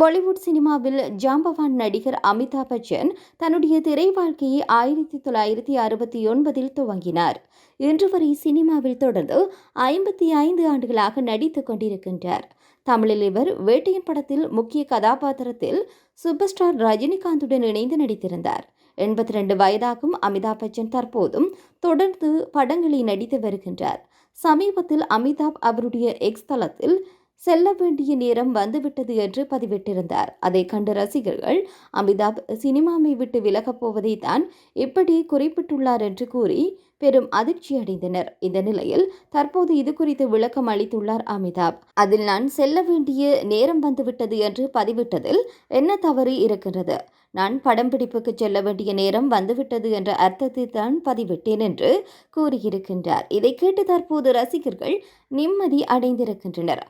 பாலிவுட் சினிமாவில் ஜாம்பவான் நடிகர் அமிதாப் பச்சன் தன்னுடைய திரை வாழ்க்கையை ஆயிரத்தி தொள்ளாயிரத்தி அறுபத்தி ஒன்பதில் துவங்கினார். இன்று வரை சினிமாவில் தொடர்ந்து ஐம்பத்தி ஐந்து ஆண்டுகளாக நடித்துக் கொண்டிருக்கின்றார். தமிழில் இவர் வேட்டையன் படத்தில் முக்கிய கதாபாத்திரத்தில் சூப்பர் ஸ்டார் ரஜினிகாந்துடன் இணைந்து நடித்திருந்தார். எண்பத்தி ரெண்டு வயதாகும் அமிதாப் பச்சன் தற்போதும் தொடர்ந்து படங்களில் நடித்து வருகின்றார். சமீபத்தில் அமிதாப் அவருடைய எக்ஸ் தளத்தில் செல்ல வேண்டிய நேரம் வந்துவிட்டது என்று பதிவிட்டிருந்தார். அதை கண்ட ரசிகர்கள் அமிதாப் சினிமாவை விட்டு விலகப் போவதை தான் இப்படி குறிப்பிட்டுள்ளார் என்று கூறி பெரும் அதிர்ச்சி அடைந்தனர். இந்த நிலையில் தற்போது இது குறித்து விளக்கம் அளித்துள்ளார் அமிதாப். அதில் நான் செல்ல வேண்டிய நேரம் வந்துவிட்டது என்று பதிவிட்டதில் என்ன தவறு இருக்கின்றது? நான் படம் பிடிப்புக்கு செல்ல வேண்டிய நேரம் வந்துவிட்டது என்ற அர்த்தத்தை தான் பதிவிட்டேன் என்று கூறியிருக்கின்றார். இதை கேட்டு தற்போது ரசிகர்கள் நிம்மதி அடைந்திருக்கின்றனர்.